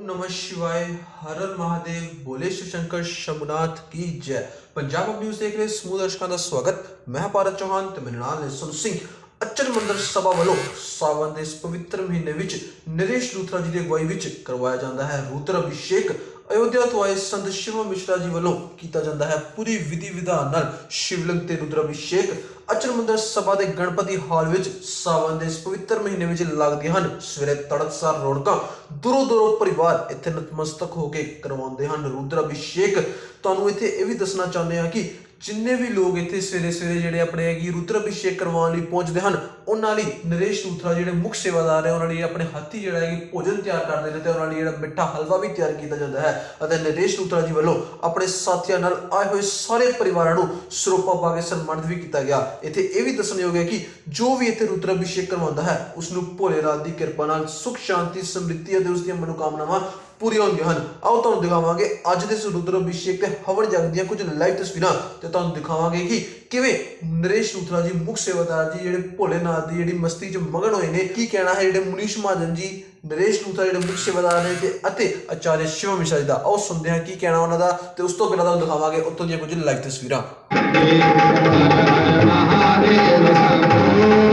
नमः शिवाय हर हर महादेव बोले शिव शंकर शंभुनाथ की जय ਪੰਜਾਬ ਅਪ ਨਿਊਜ਼ ਦੇਖ ਰਹੇ ਸਮੂਹ ਦਰਸ਼ਕਾਂ ਦਾ ਸਵਾਗਤ ਮੈਂ ਭਾਰਤ ਚੌਹਾਨ ਤੇ ਮੇਰੇ ਨਾਲ ਨੇ ਸੁਨ ਸਿੰਘ ਅਚਲ ਮੰਦਰ ਸਭਾ ਵੱਲੋਂ ਸਾਵਨ ਦੇ ਇਸ ਪਵਿੱਤਰ ਮਹੀਨੇ ਵਿੱਚ ਨਰੇਸ਼ ਲੂਥਰਾ ਜੀ ਦੀ ਅਗਵਾਈ ਵਿੱਚ ਕਰਵਾਇਆ ਜਾਂਦਾ ਹੈ ਰੁਦਰ ਅਭਿਸ਼ੇਕ ਅਯੋਧਿਆ ਤੋਂ ਆਏ ਸੰਤ ਸ਼ਿਵ ਮਿਸ਼ਰਾ ਜੀ ਵੱਲੋਂ ਕੀਤਾ ਜਾਂਦਾ ਹੈ ਪੂਰੀ ਵਿਧੀ ਵਿਧਾਨ ਨਾਲ ਸ਼ਿਵਲਿੰਗ ਤੇ ਰੁਦਰ ਅਭਿਸ਼ੇਕ। ਅਚਲ ਮੰਦਰ ਸਭਾ ਦੇ ਗਣਪਤੀ ਹਾਲ ਵਿੱਚ ਸਾਵਨ ਦੇ ਇਸ ਪਵਿੱਤਰ ਮਹੀਨੇ ਵਿੱਚ ਲੱਗਦੇ ਹਨ। ਸਵੇਰੇ ਤੜਕਸਾਰ ਰੌਣਕਾਂ ਦੂਰੋਂ ਦੂਰੋਂ ਪਰਿਵਾਰ ਇੱਥੇ ਨਤਮਸਤਕ ਹੋ ਕੇ ਕਰਵਾਉਂਦੇ ਹਨ ਰੁਦਰ ਅਭਿਸ਼ੇਕ। ਤੁਹਾਨੂੰ ਇੱਥੇ ਇਹ ਵੀ ਦੱਸਣਾ ਚਾਹੁੰਦੇ ਹਾਂ ਕਿ ਜਿੰਨੇ ਵੀ ਲੋਕ ਇੱਥੇ ਸਵੇਰੇ ਸਵੇਰੇ ਜਿਹੜੇ ਆਪਣੇ ਹੈਗੀ ਰੁਦਰ ਅਭਿਸ਼ੇਕ ਕਰਵਾਉਣ ਲਈ ਪਹੁੰਚਦੇ ਹਨ, ਉਹਨਾਂ ਲਈ ਨਰੇਸ਼ ਰੂਥਰਾ ਜਿਹੜੇ ਮੁੱਖ ਸੇਵਾਦਾਰ ਹੈ, ਉਹਨਾਂ ਲਈ ਆਪਣੇ ਹੱਥੀ ਜਿਹੜਾ ਹੈ ਕਿ ਭੋਜਨ ਤਿਆਰ ਕਰਦੇ ਨੇ ਤੇ ਉਹਨਾਂ ਲਈ ਜਿਹੜਾ ਮਿੱਠਾ ਹਲਵਾ ਵੀ ਤਿਆਰ ਕੀਤਾ ਜਾਂਦਾ ਹੈ ਅਤੇ ਨਰੇਸ਼ ਰੂਥਰਾ ਜੀ ਵੱਲੋਂ ਆਪਣੇ ਸਾਥੀਆਂ ਨਾਲ ਆਏ ਹੋਏ ਸਾਰੇ ਪਰਿਵਾਰਾਂ ਨੂੰ ਸਰੋਪਾ ਪਾ ਕੇ ਸਨਮਾਨਿਤ ਵੀ ਕੀਤਾ ਗਿਆ। ਇੱਥੇ ਇਹ ਵੀ ਦੱਸਣਯੋਗ ਹੈ ਕਿ ਜੋ ਵੀ ਇੱਥੇ ਰੁਦਰ ਅਭਿਸ਼ੇਕ ਕਰਵਾਉਂਦਾ ਹੈ ਉਸ ਨੂੰ ਭੋਲੇ ਰਾਤ ਦੀ ਕਿਰਪਾ ਨਾਲ ਸੁਖ, ਸ਼ਾਂਤੀ, ਸਮ੍ਰਿੱਧੀ ਅਤੇ ਉਸ ਦੀਆਂ ਮਨੋਕਾਮਨਾਵਾਂ ਪੂਰੀਆਂ ਹੁੰਦੀਆਂ ਹਨ ਆਓ ਤੁਹਾਨੂੰ ਦਿਖਾਵਾਂਗੇ ਅੱਜ ਦੇ ਇਸ ਰੁਦਰ ਅਭਿਸ਼ੇਕ ਤੇ ਹਵਨ ਜਗ ਦੀਆਂ ਕੁਝ ਲਾਈਵ ਤਸਵੀਰਾਂ ਤੇ ਤੁਹਾਨੂੰ ਦਿਖਾਵਾਂਗੇ ਕਿ ਕਿਵੇਂ ਨਰੇਸ਼ ਲੂਥਰਾ ਜੀ ਮੁੱਖ ਸੇਵਾਦਾਰ ਜੀ ਜਿਹੜੇ ਭੋਲੇਨਾਥ ਦੀ ਜਿਹੜੀ ਮਸਤੀ 'ਚ ਮਗਨ ਹੋਏ ਨੇ ਕੀ ਕਹਿਣਾ ਹੈ ਜਿਹੜੇ ਮੁਨੀਸ਼ ਮਹਾਜਨ ਜੀ ਨਰੇਸ਼ ਲੂਥਰਾ ਜਿਹੜੇ ਮੁੱਖ ਸੇਵਾਦਾਰ ਨੇ ਤੇ ਅਤੇ ਆਚਾਰਿਆ ਸ਼ਿਵ ਮਿਸ਼ਰਾ ਜੀ ਦਾ ਆਓ ਸੁਣਦੇ ਹਾਂ ਕੀ ਕਹਿਣਾ ਉਹਨਾਂ ਦਾ ਤੇ ਉਸ ਤੋਂ ਪਹਿਲਾਂ ਤੁਹਾਨੂੰ ਦਿਖਾਵਾਂਗੇ ਉੱਥੋਂ ਦੀਆਂ ਕੁਝ ਲਾਈਵ ਤਸਵੀਰਾਂ हर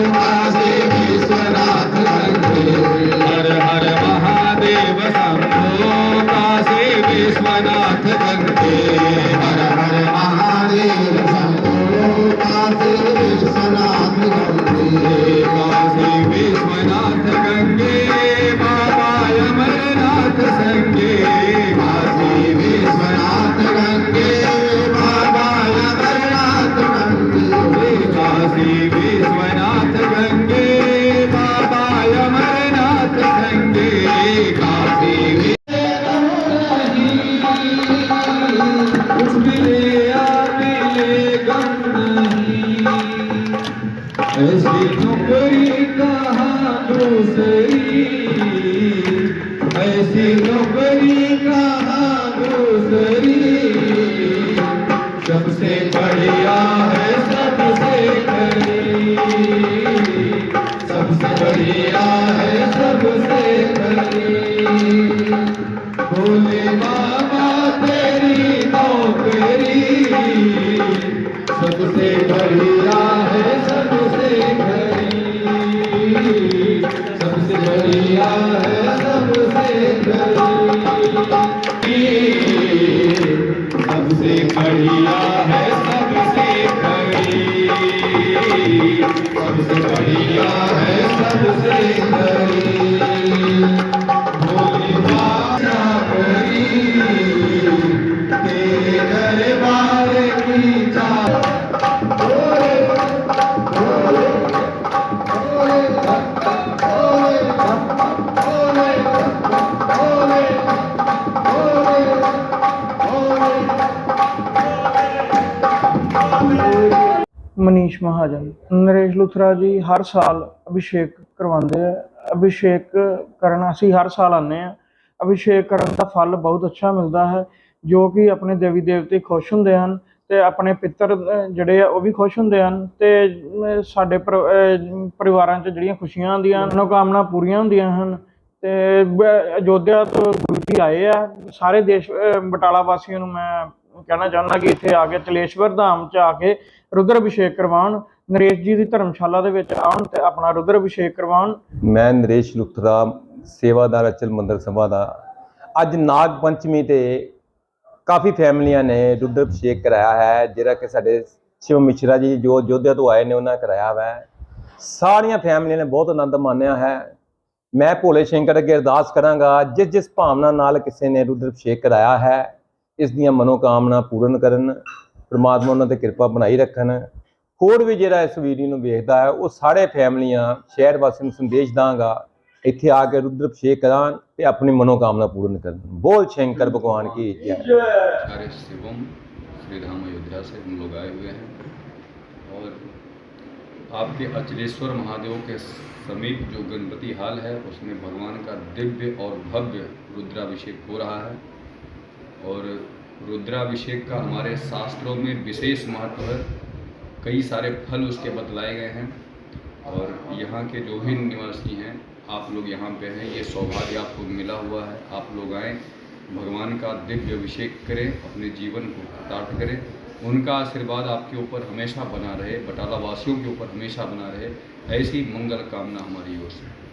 ऐसी नौकरी कहाँ दूसरी ऐसी नौकरी कहाँ दूसरी सबसे बढ़िया है सबसे खरी सबसे बढ़िया है सबसे खरी भोले बाबा तेरी नौकरी सबसे बढ़िया सबसे बढ़िया है सबसे खरी सबसे बढ़िया है सबसे खरी सबसे बढ़िया है सबसे खरी ਮਨੀਸ਼ ਮਹਾਜਨ। ਨਰੇਸ਼ ਲੁਥਰਾ ਜੀ ਹਰ ਸਾਲ ਅਭਿਸ਼ੇਕ ਕਰਵਾਉਂਦੇ ਆ। ਅਭਿਸ਼ੇਕ ਕਰਨ ਅਸੀਂ ਹਰ ਸਾਲ ਆਉਂਦੇ ਆ। ਅਭਿਸ਼ੇਕ ਕਰਨ ਦਾ ਫਲ ਬਹੁਤ ਅੱਛਾ ਮਿਲਦਾ ਹੈ, ਜੋ ਕਿ ਆਪਣੇ ਦੇਵੀ ਦੇਵਤੇ ਖੁਸ਼ ਹੁੰਦੇ ਹਨ ਤੇ ਆਪਣੇ ਪਿੱਤਰ ਜਿਹੜੇ ਆ ਉਹ ਵੀ ਖੁਸ਼ ਹੁੰਦੇ ਹਨ ਤੇ ਸਾਡੇ ਪਰ- ਪਰਿਵਾਰਾਂ 'ਚ ਜਿਹੜੀਆਂ ਖੁਸ਼ੀਆਂ ਆਉਂਦੀਆਂ ਹਨ ਮਨੋਕਾਮਨਾ ਪੂਰੀਆਂ ਹੁੰਦੀਆਂ ਹਨ ਤੇ ਅਯੋਧਿਆ ਤੋਂ ਗੁਰੂ ਜੀ ਆਏ ਆ। ਸਾਰੇ ਦੇਸ਼ ਬਟਾਲਾ ਵਾਸੀਆਂ ਨੂੰ ਮੈਂ ਕਹਿਣਾ ਚਾਹੁੰਦਾ ਕਿ ਇੱਥੇ ਆ ਕੇ ਤਲੇਸ਼ਵਰ ਧਾਮ 'ਚ ਆ ਕੇ ਰੁਦਰ ਅਭਿਸ਼ੇਕ ਕਰਵਾਉਣ, ਨਰੇਸ਼ ਜੀ ਦੀ ਧਰਮਸ਼ਾਲਾ ਦੇ ਵਿੱਚ ਆਉਣ ਤੇ ਆਪਣਾ ਰੁਦਰ ਅਭਿਸ਼ੇਕ ਕਰਵਾਉਣ। ਮੈਂ ਨਰੇਸ਼ ਲੁਥਰਾ, ਸੇਵਾਦਾਰ ਅਚਲ ਮੰਦਰ ਸਭਾ ਦਾ। ਅੱਜ ਨਾਗ ਪੰਚਮੀ ਤੇ ਕਾਫੀ ਫੈਮਲੀਆਂ ਨੇ ਰੁਦਰ ਅਭਿਸ਼ੇਕ ਕਰਾਇਆ ਹੈ, ਜਿਹੜਾ ਕਿ ਸਾਡੇ ਸ਼ਿਵ ਮਿਸ਼ਰਾ ਜੀ ਜੋ ਜੋਧਿਆ ਤੋਂ ਆਏ ਨੇ, ਉਹਨਾਂ ਕਰਾਇਆ ਹੋਇਆ ਹੈ। ਸਾਰੀਆਂ ਫੈਮਲੀਆਂ ਨੇ ਬਹੁਤ ਆਨੰਦ ਮਾਣਿਆ ਹੈ। ਮੈਂ ਭੋਲੇ ਸ਼ੰਕਰ ਅੱਗੇ ਅਰਦਾਸ ਕਰਾਂਗਾ ਜਿਸ ਜਿਸ ਭਾਵਨਾ ਨਾਲ ਕਿਸੇ ਨੇ ਰੁਦਰ ਅਭਿਸ਼ੇਕ ਕਰਾਇਆ ਹੈ ਇਸ ਦੀਆਂ ਮਨੋਕਾਮਨਾ ਪੂਰਨ ਕਰਨ ਪ੍ਰਮਾਤਮਾ ਉਹਨਾਂ ਤੇ ਕਿਰਪਾ ਬਣਾਈ ਰੱਖਣ ਹੋਰ ਵੀ ਜਿਹੜਾ ਇਸ ਵੀਡੀਓ ਨੂੰ ਵੇਖਦਾ ਹੈ ਉਹ ਸਾਰੇ ਫੈਮਲੀਆਂ ਸ਼ਹਿਰ ਵਾਸੀਆਂ ਨੂੰ ਸੰਦੇਸ਼ ਦਾਂਗਾ ਇੱਥੇ ਆ ਕੇ ਰੁਦਰ ਅਭਿਸ਼ੇਕ ਕਰਾਂ ਤੇ ਆਪਣੀ ਮਨੋਕਾਮਨਾ ਪੂਰਨ ਕਰਨ ਬੋਲ ਸ਼ੰਕਰ ਭਗਵਾਨ ਕੀ ਜੈ आचार्य शिवम श्री धाम अयोध्या से हम लोग आए हुए हैं और आपके अचलेश्वर महादेव के समीप जो गणपति हाल है उसमें भगवान का दिव्य और भव्य रुद्राभिषेक हो रहा है और रुद्राभिषेक का हमारे शास्त्रों में विशेष महत्व है। कई सारे फल उसके बतलाए गए हैं और यहाँ के जो भी निवासी हैं, आप लोग यहाँ पे हैं, ये सौभाग्य आपको मिला हुआ है। आप लोग आएँ, भगवान का दिव्य अभिषेक करें, अपने जीवन को कृतार्थ करें। उनका आशीर्वाद आपके ऊपर हमेशा बना रहे बटाला वासियों के ऊपर हमेशा बना रहे। ऐसी मंगल कामना हमारी ओर से।